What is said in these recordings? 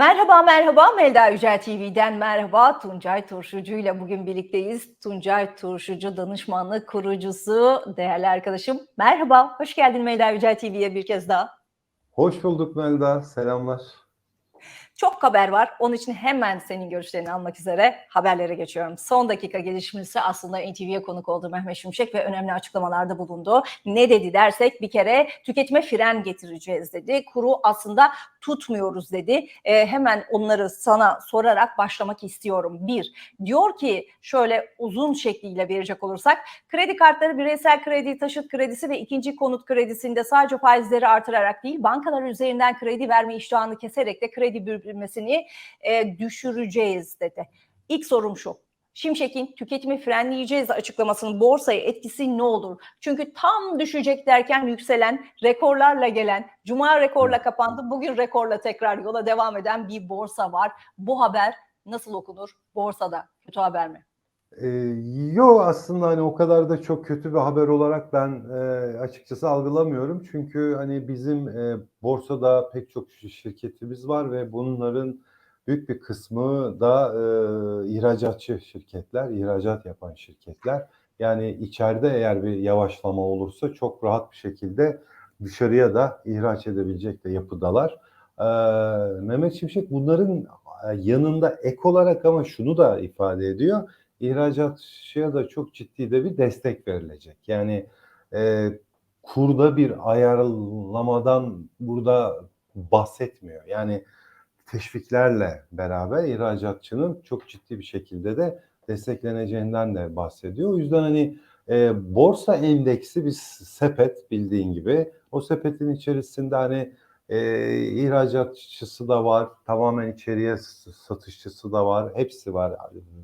Merhaba merhaba Melda Yücel TV'den merhaba Tuncay Turşucu ile bugün birlikteyiz. Tuncay Turşucu danışmanlık kurucusu değerli arkadaşım. Merhaba, hoş geldin Melda Yücel TV'ye bir kez daha. Hoş bulduk Melda, selamlar. Çok haber var. Onun için hemen senin görüşlerini almak üzere haberlere geçiyorum. Son dakika gelişmesi aslında NTV'ye konuk oldu Mehmet Şimşek ve önemli açıklamalarda bulundu. Ne dedi dersek bir kere tüketime fren getireceğiz dedi. Kuru aslında tutmuyoruz dedi. E, hemen onları sana sorarak başlamak istiyorum. Bir, diyor ki şöyle uzun şekliyle verecek olursak kredi kartları bireysel kredi, taşıt kredisi ve ikinci konut kredisinde sadece faizleri artırarak değil bankalar üzerinden kredi verme iştahını keserek de kredi büyümesini e, düşüreceğiz dedi. İlk sorum şu. Şimşek'in tüketimi frenleyeceğiz açıklamasının borsaya etkisi ne olur? Çünkü tam düşecek derken yükselen, rekorlarla gelen, cuma rekorla kapandı, bugün rekorla tekrar yola devam eden bir borsa var. Bu haber nasıl okunur borsada? Kötü haber mi? Ee, yo aslında hani o kadar da çok kötü bir haber olarak ben e, açıkçası algılamıyorum. Çünkü hani bizim e, borsada pek çok şirketimiz var ve bunların büyük bir kısmı da e, ihracatçı şirketler, ihracat yapan şirketler. Yani içeride eğer bir yavaşlama olursa çok rahat bir şekilde dışarıya da ihraç edebilecek de yapıdalar. E, Mehmet Şimşek bunların yanında ek olarak ama şunu da ifade ediyor. İhracatçıya da çok ciddi de bir destek verilecek. Yani e, kurda bir ayarlamadan burada bahsetmiyor. Yani teşviklerle beraber ihracatçının çok ciddi bir şekilde de destekleneceğinden de bahsediyor. O yüzden hani e, borsa endeksi bir sepet bildiğin gibi. O sepetin içerisinde hani e, ihracatçısı da var, tamamen içeriye satışçısı da var, hepsi var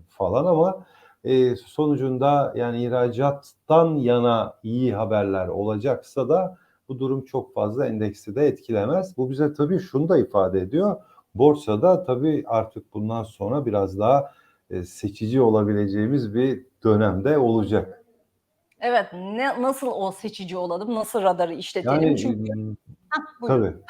falan ama e, sonucunda yani ihracattan yana iyi haberler olacaksa da bu durum çok fazla endeksi de etkilemez. Bu bize tabii şunu da ifade ediyor. Borsada tabii artık bundan sonra biraz daha e, seçici olabileceğimiz bir dönemde olacak. Evet, ne nasıl o seçici olalım, nasıl radarı işletelim? Yani Çünkü Hah, tabii. buyurun.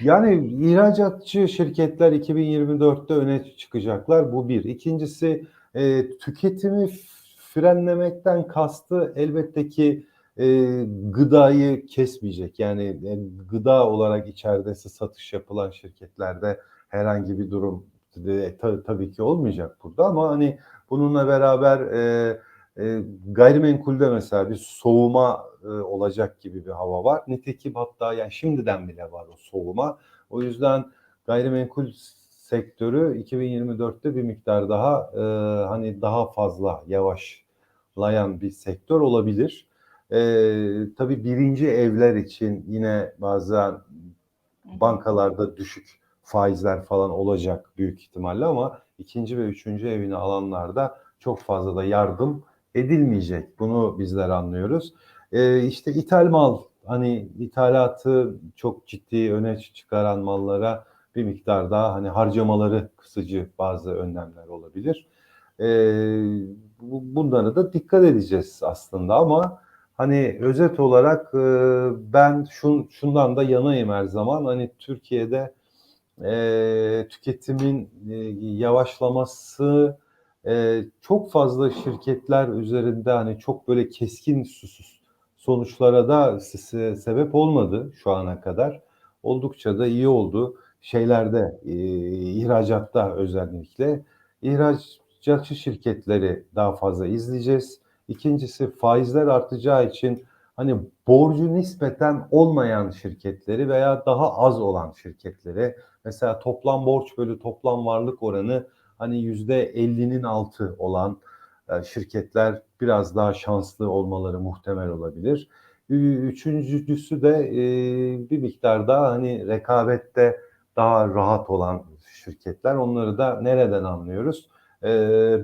Yani ihracatçı şirketler 2024'te öne çıkacaklar. Bu bir. İkincisi e, tüketimi frenlemekten kastı elbette ki e, gıdayı kesmeyecek. Yani e, gıda olarak içeride satış yapılan şirketlerde herhangi bir durum e, ta, tabii ki olmayacak burada ama hani bununla beraber e, e, gayrimenkulde mesela bir soğuma e, olacak gibi bir hava var. Nitekim hatta yani şimdiden bile var o soğuma. O yüzden gayrimenkul sektörü 2024'te bir miktar daha e, hani daha fazla yavaşlayan bir sektör olabilir. E, tabii birinci evler için yine bazen bankalarda düşük faizler falan olacak büyük ihtimalle ama ikinci ve üçüncü evini alanlarda çok fazla da yardım edilmeyecek. Bunu bizler anlıyoruz. Ee, işte ithal mal hani ithalatı çok ciddi öne çıkaran mallara bir miktar daha hani harcamaları kısıcı bazı önlemler olabilir. Ee, bunlara da dikkat edeceğiz aslında ama hani özet olarak e, ben şun, şundan da yanayım her zaman hani Türkiye'de e, tüketimin e, yavaşlaması e, çok fazla şirketler üzerinde hani çok böyle keskin susuz sonuçlara da sebep olmadı şu ana kadar. Oldukça da iyi oldu. Şeylerde e, ihracatta özellikle ihracatçı şirketleri daha fazla izleyeceğiz. İkincisi faizler artacağı için hani borcu nispeten olmayan şirketleri veya daha az olan şirketleri mesela toplam borç bölü toplam varlık oranı hani yüzde 50'nin altı olan e, şirketler biraz daha şanslı olmaları muhtemel olabilir. Üçüncüsü de e, bir miktar daha hani rekabette daha rahat olan şirketler. Onları da nereden anlıyoruz? E,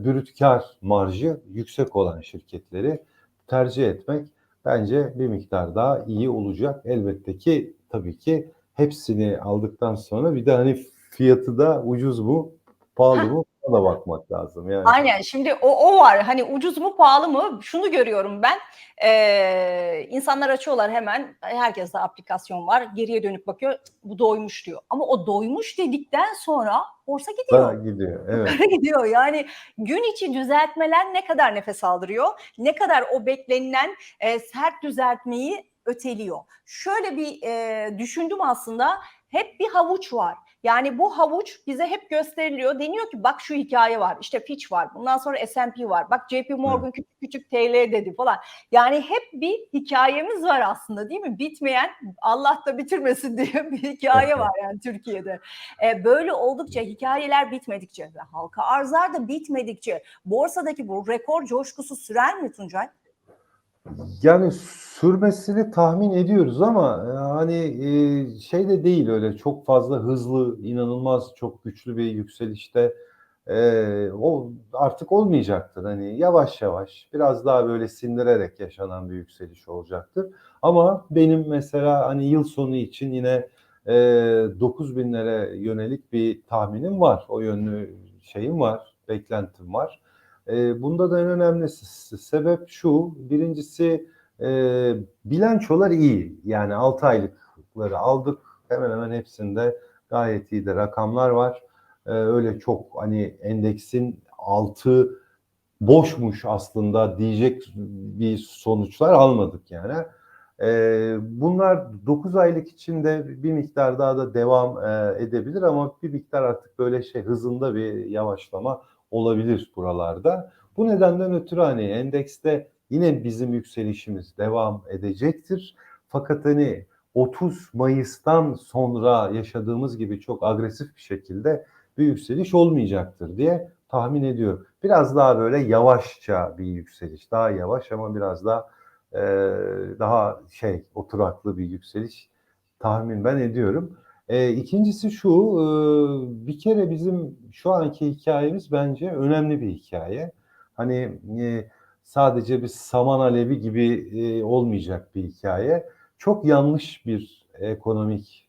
brüt kar marjı yüksek olan şirketleri tercih etmek bence bir miktar daha iyi olacak. Elbette ki tabii ki hepsini aldıktan sonra bir de hani fiyatı da ucuz mu pahalı mı da bakmak lazım yani. Aynen şimdi o, o var hani ucuz mu pahalı mı şunu görüyorum ben ee, insanlar açıyorlar hemen herkes de aplikasyon var geriye dönüp bakıyor bu doymuş diyor ama o doymuş dedikten sonra borsa gidiyor. Ha, gidiyor. Evet. Gidiyor. Yani gün içi düzeltmeler ne kadar nefes aldırıyor, ne kadar o beklenilen e, sert düzeltmeyi öteliyor. Şöyle bir e, düşündüm aslında. Hep bir havuç var. Yani bu havuç bize hep gösteriliyor. Deniyor ki bak şu hikaye var. İşte Fitch var. Bundan sonra S&P var. Bak JP Morgan küçük küçük TL dedi falan. Yani hep bir hikayemiz var aslında değil mi? Bitmeyen Allah da bitirmesin diye bir hikaye var yani Türkiye'de. E, böyle oldukça hikayeler bitmedikçe ve halka arzlar da bitmedikçe borsadaki bu rekor coşkusu sürer mi Tuncay? Yani sürmesini tahmin ediyoruz ama e, hani e, şey de değil öyle çok fazla hızlı, inanılmaz çok güçlü bir yükselişte e, o artık olmayacaktır. Hani yavaş yavaş biraz daha böyle sindirerek yaşanan bir yükseliş olacaktır. Ama benim mesela hani yıl sonu için yine e, 9000'lere yönelik bir tahminim var. O yönlü şeyim var, beklentim var. E, bunda da en önemlisi sebep şu. Birincisi e, bilançolar iyi. Yani 6 aylıkları aldık. Hemen hemen hepsinde gayet iyi de rakamlar var. E, öyle çok hani endeksin altı boşmuş aslında diyecek bir sonuçlar almadık yani. E, bunlar 9 aylık içinde bir miktar daha da devam e, edebilir ama bir miktar artık böyle şey hızında bir yavaşlama olabilir buralarda. Bu nedenden ötürü hani endekste yine bizim yükselişimiz devam edecektir. Fakat hani 30 Mayıs'tan sonra yaşadığımız gibi çok agresif bir şekilde bir yükseliş olmayacaktır diye tahmin ediyorum. Biraz daha böyle yavaşça bir yükseliş, daha yavaş ama biraz daha e, daha şey oturaklı bir yükseliş tahmin ben ediyorum. E, ikincisi şu, e, bir kere bizim şu anki hikayemiz bence önemli bir hikaye. Hani e, sadece bir saman alevi gibi e, olmayacak bir hikaye. Çok yanlış bir ekonomik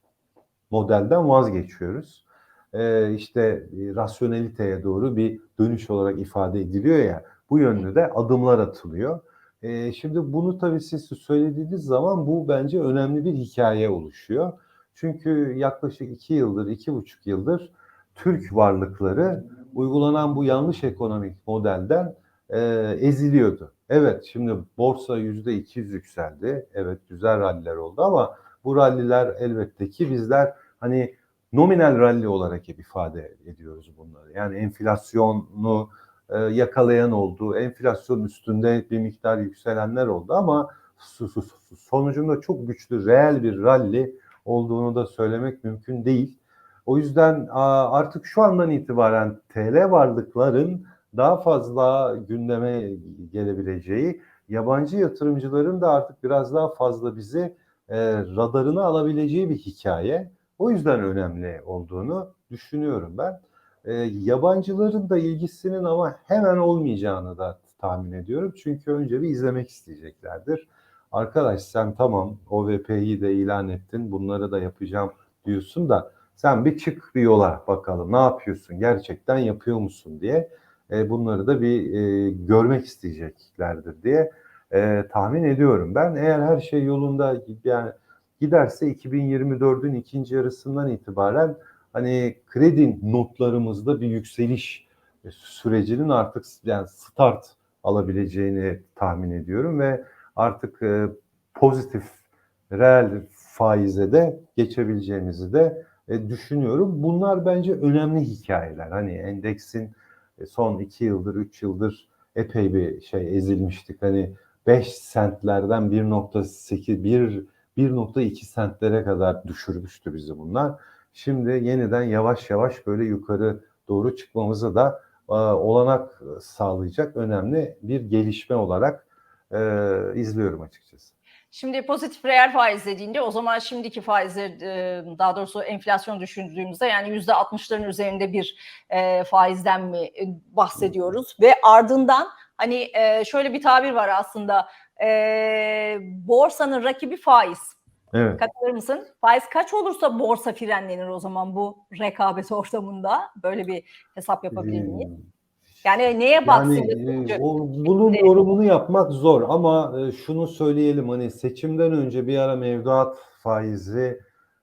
modelden vazgeçiyoruz. E, işte e, rasyoneliteye doğru bir dönüş olarak ifade ediliyor ya, bu yönlü de adımlar atılıyor. E, şimdi bunu tabii siz söylediğiniz zaman bu bence önemli bir hikaye oluşuyor. Çünkü yaklaşık iki yıldır, iki buçuk yıldır Türk varlıkları uygulanan bu yanlış ekonomik modelden e, eziliyordu. Evet şimdi borsa yüzde 200 yükseldi. Evet güzel ralliler oldu ama bu ralliler elbette ki bizler hani nominal rally olarak hep ifade ediyoruz bunları. Yani enflasyonu e, yakalayan oldu. Enflasyon üstünde bir miktar yükselenler oldu ama sonucunda çok güçlü reel bir rally olduğunu da söylemek mümkün değil. O yüzden artık şu andan itibaren TL varlıkların daha fazla gündeme gelebileceği, yabancı yatırımcıların da artık biraz daha fazla bizi e, radarına alabileceği bir hikaye. O yüzden önemli olduğunu düşünüyorum ben. E, yabancıların da ilgisinin ama hemen olmayacağını da tahmin ediyorum. Çünkü önce bir izlemek isteyeceklerdir arkadaş sen tamam OVP'yi de ilan ettin bunları da yapacağım diyorsun da sen bir çık bir yola bakalım ne yapıyorsun gerçekten yapıyor musun diye e, bunları da bir e, görmek isteyeceklerdir diye e, tahmin ediyorum. Ben eğer her şey yolunda yani giderse 2024'ün ikinci yarısından itibaren hani kredi notlarımızda bir yükseliş sürecinin artık yani start alabileceğini tahmin ediyorum ve artık e, pozitif reel faize de geçebileceğimizi de e, düşünüyorum. Bunlar bence önemli hikayeler. Hani endeksin e, son iki yıldır, üç yıldır epey bir şey ezilmiştik. Hani 5 sentlerden 1.8, 1 1.2 sentlere kadar düşürmüştü bizi bunlar. Şimdi yeniden yavaş yavaş böyle yukarı doğru çıkmamıza da olanak sağlayacak önemli bir gelişme olarak e, izliyorum açıkçası. Şimdi pozitif reel faiz dediğinde o zaman şimdiki faizler daha doğrusu enflasyon düşündüğümüzde yani yüzde altmışların üzerinde bir e, faizden mi bahsediyoruz ve ardından hani e, şöyle bir tabir var aslında e, borsanın rakibi faiz. Evet. Katılır mısın? Faiz kaç olursa borsa frenlenir o zaman bu rekabet ortamında. Böyle bir hesap yapabilir miyiz? Yani neye baksın? Yani e, o, bunun Ne? yorumunu yapmak zor ama e, şunu söyleyelim hani seçimden önce bir ara mevduat faizi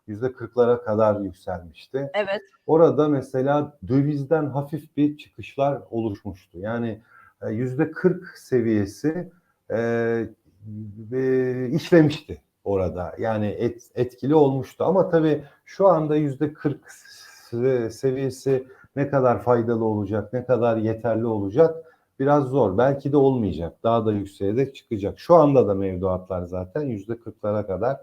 yüzde kırklara kadar yükselmişti. Evet. Orada mesela dövizden hafif bir çıkışlar oluşmuştu. Yani e, yüzde 40 seviyesi e, e, işlemişti orada. Yani et, etkili olmuştu. Ama tabii şu anda yüzde 40 se- seviyesi ne kadar faydalı olacak, ne kadar yeterli olacak biraz zor. Belki de olmayacak. Daha da yükseğe de çıkacak. Şu anda da mevduatlar zaten yüzde 40'lara kadar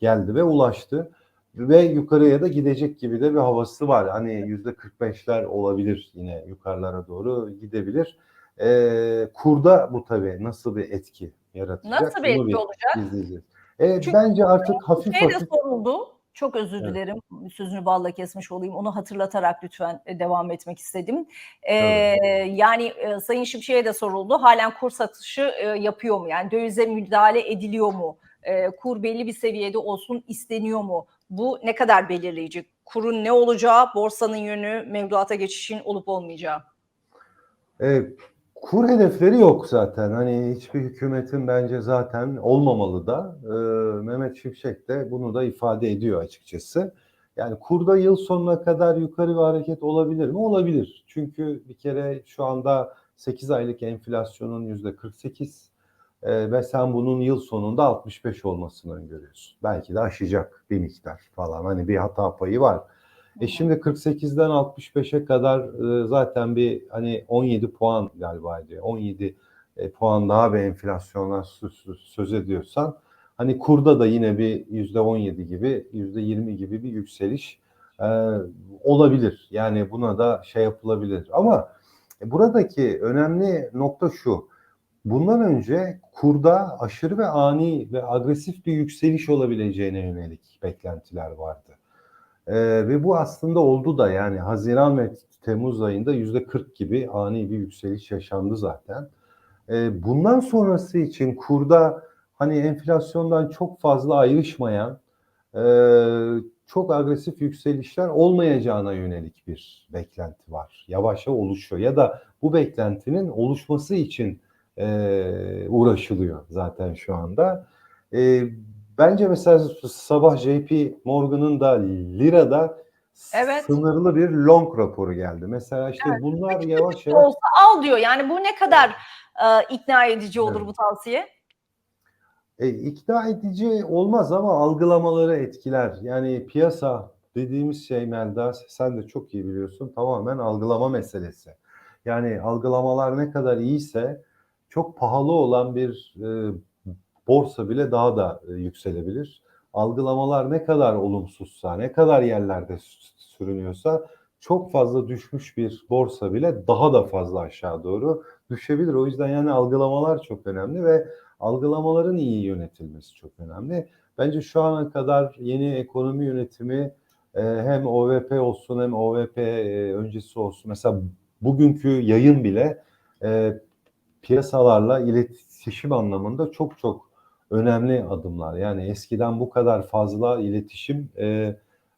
geldi ve ulaştı ve yukarıya da gidecek gibi de bir havası var. Hani yüzde 45'ler olabilir yine yukarılara doğru gidebilir. Ee, kurda bu tabii nasıl bir etki yaratacak? Nasıl bir etki olacak? izleyeceğiz. Çünkü bence artık hafif Şey de hafif soruldu. Çok özür Evet. dilerim. Sözünü balla kesmiş olayım. Onu hatırlatarak lütfen e, devam etmek istedim. Ee, yani e, Sayın Şimşek'e de soruldu. Halen kur satışı e, yapıyor mu? Yani dövize müdahale ediliyor mu? E, kur belli bir seviyede olsun isteniyor mu? Bu ne kadar belirleyici? Kurun ne olacağı, borsanın yönü, mevduata geçişin olup olmayacağı. E, kur hedefleri yok zaten. Hani hiçbir hükümetin bence zaten olmamalı da. E, Mehmet Şimşek de bunu da ifade ediyor açıkçası. Yani kurda yıl sonuna kadar yukarı bir hareket olabilir mi? Olabilir. Çünkü bir kere şu anda 8 aylık enflasyonun yüzde 48 e, ve sen bunun yıl sonunda 65 olmasını öngörüyorsun. Belki de aşacak bir miktar falan. Hani bir hata payı var. E şimdi 48'den 65'e kadar e, zaten bir hani 17 puan galiba diyor. 17 e, puan daha bir enflasyondan sö- söz ediyorsan hani kurda da yine bir yüzde 17 gibi yüzde 20 gibi bir yükseliş e, olabilir. Yani buna da şey yapılabilir. Ama buradaki önemli nokta şu. Bundan önce kurda aşırı ve ani ve agresif bir yükseliş olabileceğine yönelik beklentiler vardı. Ee, ve bu aslında oldu da yani Haziran ve Temmuz ayında yüzde 40 gibi ani bir yükseliş yaşandı zaten. Ee, bundan sonrası için kurda hani enflasyondan çok fazla ayrışmayan e, çok agresif yükselişler olmayacağına yönelik bir beklenti var. Yavaşça oluşuyor ya da bu beklentinin oluşması için e, uğraşılıyor zaten şu anda. E, bence mesela sabah JP Morgan'ın da Lira'da Evet. sınırlı bir long raporu geldi. Mesela işte bunlar Peki, yavaş yavaş olsa al diyor. Yani bu ne kadar e, ikna edici olur Evet. bu tavsiye? E, ikna edici olmaz ama algılamaları etkiler. Yani piyasa dediğimiz şey Melda sen de çok iyi biliyorsun tamamen algılama meselesi. Yani algılamalar ne kadar iyiyse çok pahalı olan bir e, borsa bile daha da e, yükselebilir. Algılamalar ne kadar olumsuzsa, ne kadar yerlerde sü- sürünüyorsa çok fazla düşmüş bir borsa bile daha da fazla aşağı doğru düşebilir. O yüzden yani algılamalar çok önemli ve algılamaların iyi yönetilmesi çok önemli. Bence şu ana kadar yeni ekonomi yönetimi e, hem OVP olsun hem OVP e, öncesi olsun. Mesela bugünkü yayın bile piyasalarla iletişim anlamında çok çok önemli adımlar. Yani eskiden bu kadar fazla iletişim e,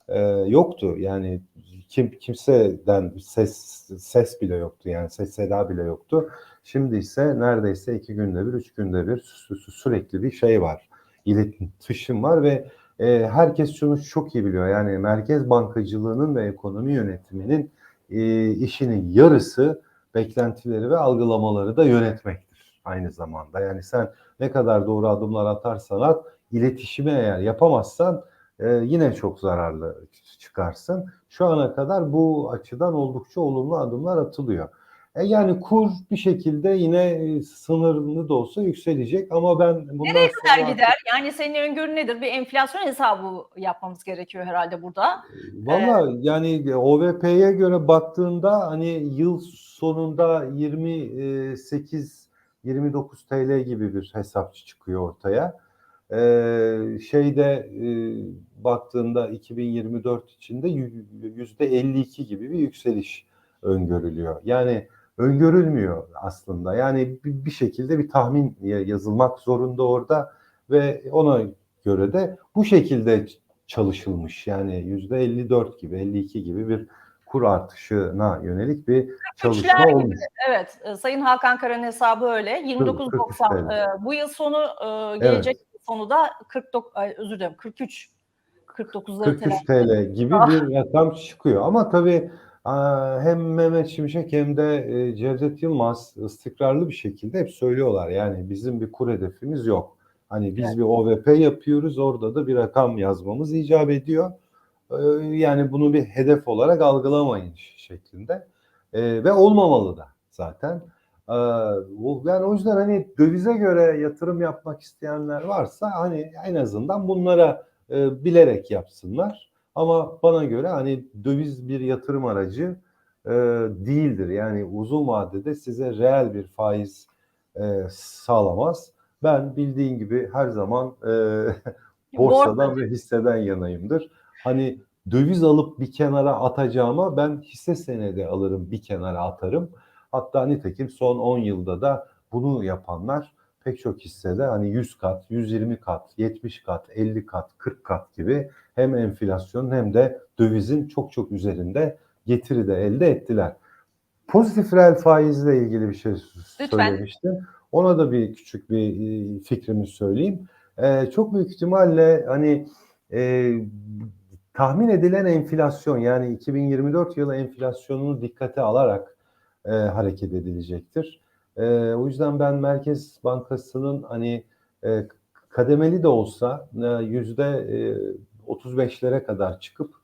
e, yoktu. Yani kim kimseden ses ses bile yoktu. Yani ses seda bile yoktu. Şimdi ise neredeyse iki günde bir, üç günde bir sü- sü- sürekli bir şey var. İletişim var ve e, herkes şunu çok iyi biliyor. Yani merkez bankacılığının ve ekonomi yönetiminin e, işinin yarısı beklentileri ve algılamaları da yönetmektir aynı zamanda. Yani sen ne kadar doğru adımlar atarsan at, iletişimi eğer yapamazsan e, yine çok zararlı çıkarsın. Şu ana kadar bu açıdan oldukça olumlu adımlar atılıyor. E yani kur bir şekilde yine e, sınırlı da olsa yükselecek ama ben bundan Nereye kadar sonra gider? Yani senin öngörün nedir? Bir enflasyon hesabı yapmamız gerekiyor herhalde burada. Valla yani OVP'ye göre baktığında hani yıl sonunda 28 29 TL gibi bir hesapçı çıkıyor ortaya. Ee, şeyde e, baktığında 2024 içinde yüzde 52 gibi bir yükseliş öngörülüyor. Yani öngörülmüyor aslında. Yani bir, bir şekilde bir tahmin yazılmak zorunda orada ve ona göre de bu şekilde çalışılmış. Yani %54 gibi, 52 gibi bir kur artışına yönelik bir çalışma gibi, olmuş. Evet, e, Sayın Hakan Kara'nın hesabı öyle. 29.90 TL. e, bu yıl sonu e, gelecek sonu da 49 ay, özür dilerim 43 49'ları 43 telafi TL gibi Ah. bir rakam çıkıyor. Ama tabii aa, hem Mehmet Şimşek hem de e, Cevdet Yılmaz istikrarlı bir şekilde hep söylüyorlar. Yani bizim bir kur hedefimiz yok. Hani biz bir OVP yapıyoruz orada da bir rakam yazmamız icap ediyor. Ee, Yani bunu bir hedef olarak algılamayın şeklinde. Ee, ve olmamalı da zaten. Ee, yani o yüzden hani dövize göre yatırım yapmak isteyenler varsa hani en azından bunlara e, bilerek yapsınlar. Ama bana göre hani döviz bir yatırım aracı e, değildir. Yani uzun vadede size reel bir faiz e, sağlamaz. Ben bildiğin gibi her zaman e, borsadan ve hisseden yanayımdır. Hani döviz alıp bir kenara atacağıma ben hisse senedi alırım bir kenara atarım. Hatta nitekim son 10 yılda da bunu yapanlar pek çok hissede hani 100 kat, 120 kat, 70 kat, 50 kat, 40 kat gibi hem enflasyonun hem de dövizin çok çok üzerinde getiri de elde ettiler. Pozitif reel faizle ilgili bir şey Lütfen. söylemiştim. Ona da bir küçük bir e, fikrimi söyleyeyim. Ee, çok büyük ihtimalle hani e, tahmin edilen enflasyon yani 2024 yılı enflasyonunu dikkate alarak e, hareket edilecektir. E, o yüzden ben Merkez Bankası'nın hani e, kademeli de olsa e, yüzde e, 35'lere kadar çıkıp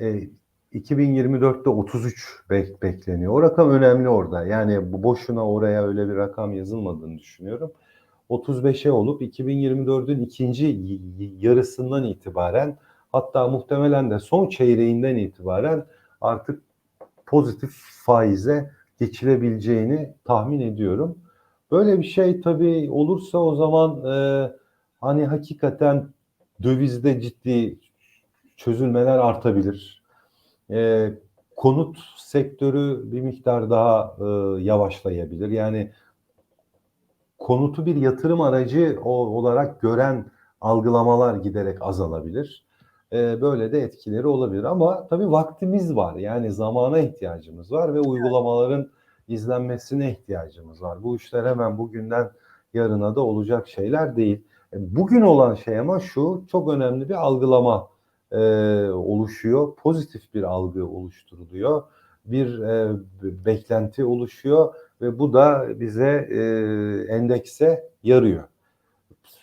e, 2024'te 33 bek- bekleniyor. O rakam önemli orada. Yani boşuna oraya öyle bir rakam yazılmadığını düşünüyorum. 35'e olup 2024'ün ikinci yarısından itibaren hatta muhtemelen de son çeyreğinden itibaren artık pozitif faize geçilebileceğini tahmin ediyorum. Böyle bir şey tabii olursa o zaman e, hani hakikaten dövizde ciddi çözülmeler artabilir. E, konut sektörü bir miktar daha e, yavaşlayabilir. Yani konutu bir yatırım aracı olarak gören algılamalar giderek azalabilir. E, böyle de etkileri olabilir ama tabii vaktimiz var. Yani zamana ihtiyacımız var ve uygulamaların izlenmesine ihtiyacımız var. Bu işler hemen bugünden yarına da olacak şeyler değil. E, Bugün olan şey ama şu çok önemli bir algılama e, oluşuyor. Pozitif bir algı oluşturuluyor. Bir e, beklenti oluşuyor ve bu da bize e, endekse yarıyor.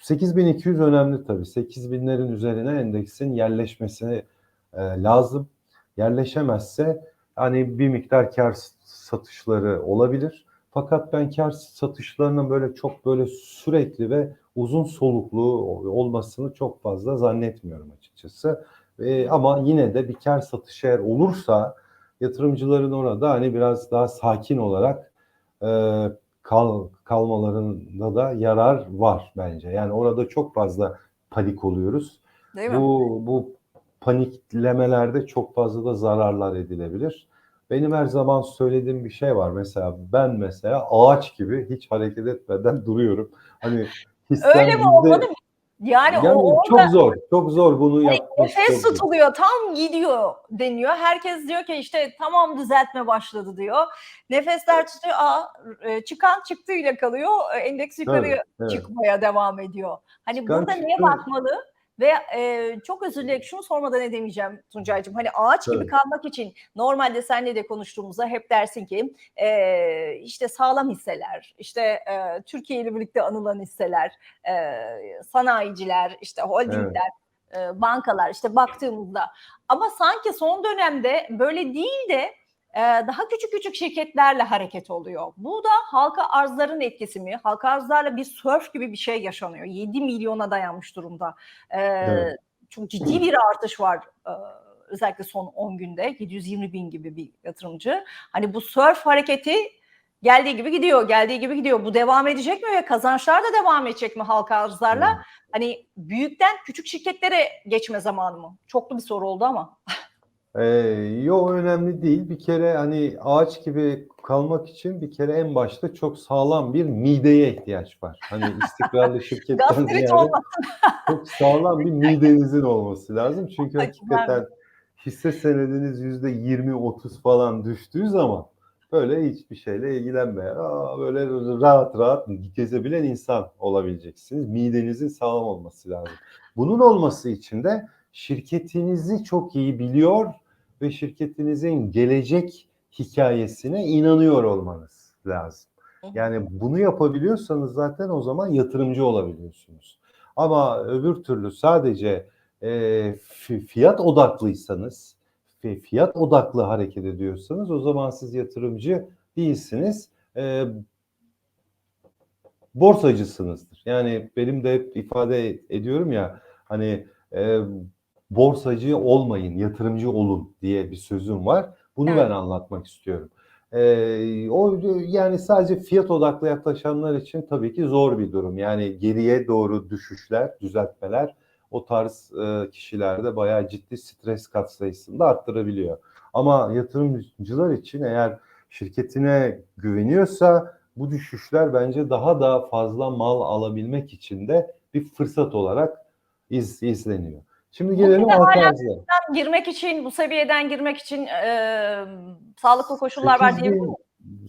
8200 önemli tabii. 8000'lerin üzerine endeksin yerleşmesi e, lazım. Yerleşemezse hani bir miktar kar satışları olabilir. Fakat ben kar satışlarının böyle çok böyle sürekli ve uzun soluklu olmasını çok fazla zannetmiyorum açıkçası. E, ama yine de bir kar satışı eğer olursa yatırımcıların orada hani biraz daha sakin olarak e, kal, kalmalarında da yarar var bence. Yani orada çok fazla panik oluyoruz. değil mi? Bu bu paniklemelerde çok fazla da zararlar edilebilir. Benim her zaman söylediğim bir şey var. Mesela ben mesela ağaç gibi hiç hareket etmeden duruyorum. Hani Öyle mi mı? Yani, Yani o orada çok zor. Çok zor bunu Hani yapmak. nefes tutuluyor, tam gidiyor deniyor. Herkes diyor ki işte tamam düzeltme başladı diyor. Nefesler tutuyor, aa, e, çıkan çıktığıyla kalıyor, e, endeks yukarıya Evet, evet. çıkmaya devam ediyor. Hani Çıkan burada neye çıktı. bakmalı? Ve e, çok özür dilerim şunu sormadan edemeyeceğim Tuncay'cığım. Hani ağaç gibi Tabii. kalmak için normalde seninle de konuştuğumuzda hep dersin ki e, işte sağlam hisseler, işte e, Türkiye ile birlikte anılan hisseler, e, sanayiciler, işte holdingler, e, bankalar işte baktığımızda ama sanki son dönemde böyle değil de daha küçük küçük şirketlerle hareket oluyor. Bu da halka arzların etkisi mi? Halka arzlarla bir sörf gibi bir şey yaşanıyor. 7 milyona dayanmış durumda. E, Evet. Çok ciddi bir artış var e, özellikle son 10 günde 720 bin gibi bir yatırımcı. Hani bu sörf hareketi geldiği gibi gidiyor, geldiği gibi gidiyor. Bu devam edecek mi ve kazançlar da devam edecek mi halka arzlarla? Hani büyükten küçük şirketlere geçme zamanı mı? Çoklu bir soru oldu ama. Ee, yo önemli değil. Bir kere hani ağaç gibi kalmak için bir kere en başta çok sağlam bir mideye ihtiyaç var. Hani istikrarlı şirketten ziyade çok sağlam bir midenizin olması lazım. Çünkü hakikaten hisse senediniz yüzde 20-30 falan düştüğü zaman böyle hiçbir şeyle ilgilenmeyen, aa, böyle rahat rahat gezebilen insan olabileceksiniz. Midenizin sağlam olması lazım. Bunun olması için de şirketinizi çok iyi biliyor ve şirketinizin gelecek hikayesine inanıyor olmanız lazım. Yani bunu yapabiliyorsanız zaten o zaman yatırımcı olabiliyorsunuz. Ama öbür türlü sadece e, fi- fiyat odaklıysanız, fi- fiyat odaklı hareket ediyorsanız o zaman siz yatırımcı değilsiniz. E, borsacısınızdır. Yani benim de hep ifade ediyorum ya hani e, borsacı olmayın, yatırımcı olun diye bir sözüm var. Bunu Evet. ben anlatmak istiyorum. E, o yani sadece fiyat odaklı yaklaşanlar için tabii ki zor bir durum. Yani geriye doğru düşüşler, düzeltmeler o tarz e, kişilerde bayağı ciddi stres katsayısını da arttırabiliyor. Ama yatırımcılar için eğer şirketine güveniyorsa bu düşüşler bence daha da fazla mal alabilmek için de bir fırsat olarak iz, izleniyor. Şimdi gelelim arzlara. girmek için, bu seviyeden girmek için e, sağlıklı koşullar var 8 diyebilir miyim?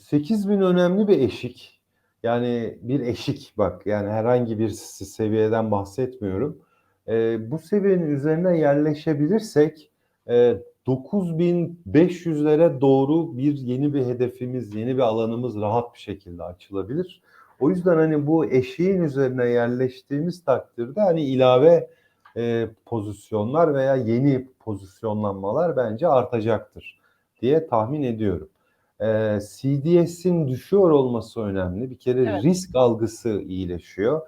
8 bin önemli bir eşik. Yani bir eşik bak yani herhangi bir seviyeden bahsetmiyorum. Ee, bu seviyenin üzerine yerleşebilirsek e, 9500'lere doğru bir yeni bir hedefimiz, yeni bir alanımız rahat bir şekilde açılabilir. O yüzden hani bu eşiğin üzerine yerleştiğimiz takdirde hani ilave e, pozisyonlar veya yeni pozisyonlanmalar bence artacaktır diye tahmin ediyorum. Ee, CDS'in düşüyor olması önemli. Bir kere Evet. risk algısı iyileşiyor.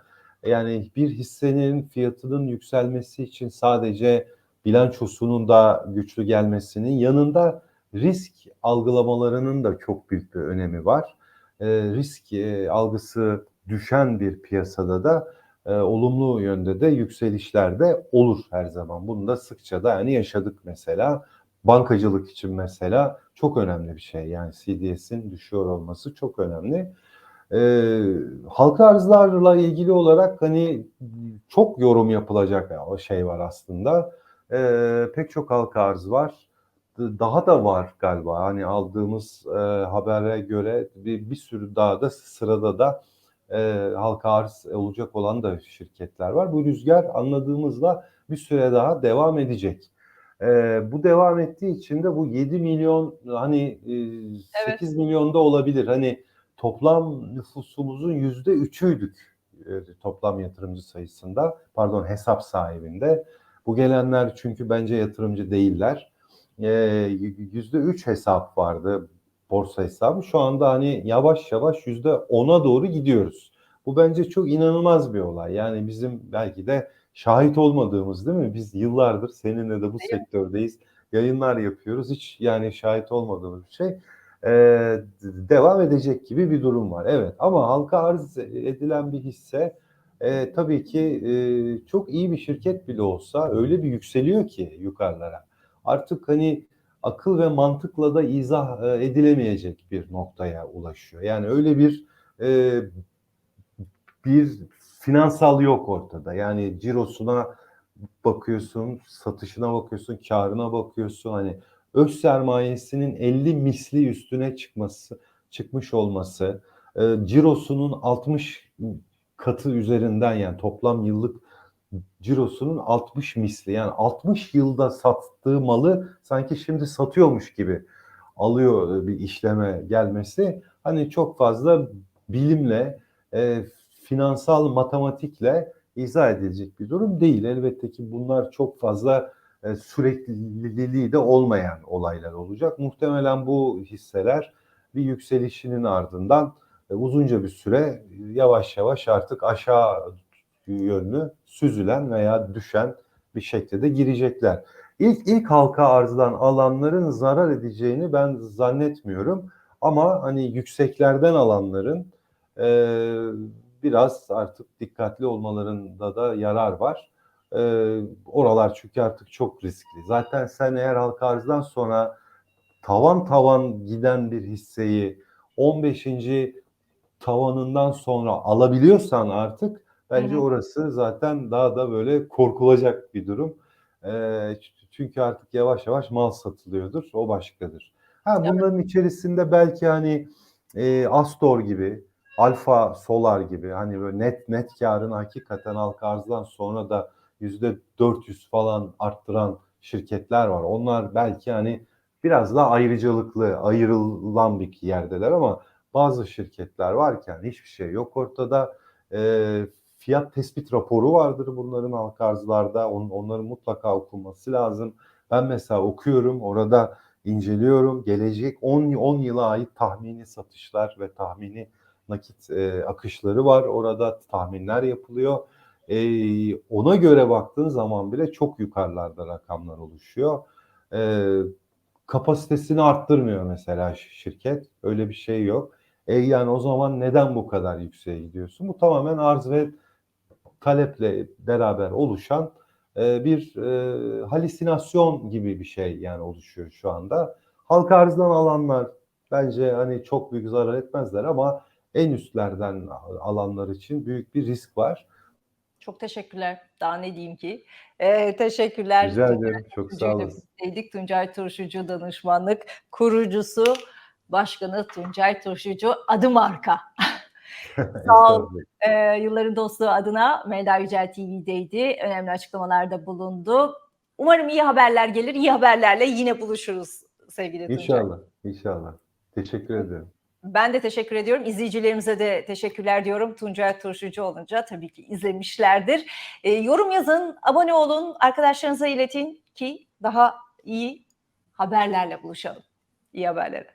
Yani bir hissenin fiyatının yükselmesi için sadece bilançosunun da güçlü gelmesinin yanında risk algılamalarının da çok büyük bir önemi var. Ee, risk e, algısı düşen bir piyasada da e, olumlu yönde de yükselişler de olur her zaman. Bunu da sıkça da yani yaşadık mesela. Bankacılık için mesela çok önemli bir şey. Yani CDS'in düşüyor olması çok önemli. Ee, halka arzlarla ilgili olarak hani çok yorum yapılacak o şey var aslında. Ee, pek çok halka arz var. Daha da var galiba. Hani aldığımız e, habere göre bir, bir sürü daha da sırada da e, halka arz olacak olan da şirketler var. Bu rüzgar anladığımızda bir süre daha devam edecek. Ee, bu devam ettiği için de bu 7 milyon hani e, 8 milyonda olabilir. Hani toplam nüfusumuzun yüzde üçüydük e, toplam yatırımcı sayısında. Pardon hesap sahibinde. Bu gelenler çünkü bence yatırımcı değiller. Ee, Yüzde üç hesap vardı borsa hesabı. Şu anda hani yavaş yavaş yüzde ona doğru gidiyoruz. Bu bence çok inanılmaz bir olay. Yani bizim belki de şahit olmadığımız değil mi? Biz yıllardır seninle de bu mi? sektördeyiz. Yayınlar yapıyoruz. Hiç yani şahit olmadığımız bir şey. Ee, devam edecek gibi bir durum var. Evet ama halka arz edilen bir hisse e, tabii ki e, çok iyi bir şirket bile olsa öyle bir yükseliyor ki yukarılara. Artık hani akıl ve mantıkla da izah e, edilemeyecek bir noktaya ulaşıyor. Yani öyle bir e, bir finansal yok ortada. Yani cirosuna bakıyorsun, satışına bakıyorsun, karına bakıyorsun. Hani öz sermayesinin 50 misli üstüne çıkması, çıkmış olması, e, cirosunun 60 katı üzerinden yani toplam yıllık cirosunun 60 misli yani 60 yılda sattığı malı sanki şimdi satıyormuş gibi alıyor e, bir işleme gelmesi hani çok fazla bilimle e, finansal matematikle izah edilecek bir durum değil. Elbette ki bunlar çok fazla e, sürekliliği de olmayan olaylar olacak. Muhtemelen bu hisseler bir yükselişinin ardından e, uzunca bir süre e, yavaş yavaş artık aşağı yönlü süzülen veya düşen bir şekilde de girecekler. İlk ilk halka arzdan alanların zarar edeceğini ben zannetmiyorum. Ama hani yükseklerden alanların e, biraz artık dikkatli olmalarında da yarar var. Ee, oralar çünkü artık çok riskli. Zaten sen eğer halka arzdan sonra tavan tavan giden bir hisseyi 15. tavanından sonra alabiliyorsan artık bence Hı hı. orası zaten daha da böyle korkulacak bir durum. Ee, çünkü artık yavaş yavaş mal satılıyordur. O başkadır. Ha Evet. bunların içerisinde belki hani e, Astor gibi, Alfa Solar gibi hani böyle net net karını hakikaten halka arzdan sonra da yüzde 400 falan arttıran şirketler var. Onlar belki hani biraz daha ayrıcalıklı, ayrılan bir yerdeler ama bazı şirketler varken hiçbir şey yok ortada. Ee, fiyat tespit raporu vardır bunların halka arzlarda. On, onların mutlaka okunması lazım. Ben mesela okuyorum, orada inceliyorum. Gelecek 10 10 yıla ait tahmini satışlar ve tahmini nakit e, akışları var. Orada tahminler yapılıyor. E, ona göre baktığın zaman bile çok yukarılarda rakamlar oluşuyor. E, kapasitesini arttırmıyor mesela şirket. Öyle bir şey yok. E, yani o zaman neden bu kadar yükseğe gidiyorsun? Bu tamamen arz ve taleple beraber oluşan e, bir e, halüsinasyon gibi bir şey yani oluşuyor şu anda. Halka arzdan alanlar bence hani çok büyük zarar etmezler ama en üstlerden alanlar için büyük bir risk var. Çok teşekkürler. Daha ne diyeyim ki? Ee, teşekkürler. Rica ederim. Çok sağ birlikteydik. Tuncay Turşucu danışmanlık kurucusu, başkanı Tuncay Turşucu adı marka. Sağ ol. Ee, yılların dostluğu adına Melda Yücel TV'deydi. Önemli açıklamalarda bulundu. Umarım iyi haberler gelir. İyi haberlerle yine buluşuruz sevgili Tuncay. İnşallah. İnşallah. Teşekkür ederim. Ben de teşekkür ediyorum. İzleyicilerimize de teşekkürler diyorum. Tuncay Turşucu olunca tabii ki izlemişlerdir. E, yorum yazın, abone olun, arkadaşlarınıza iletin ki daha iyi haberlerle buluşalım. İyi haberlere.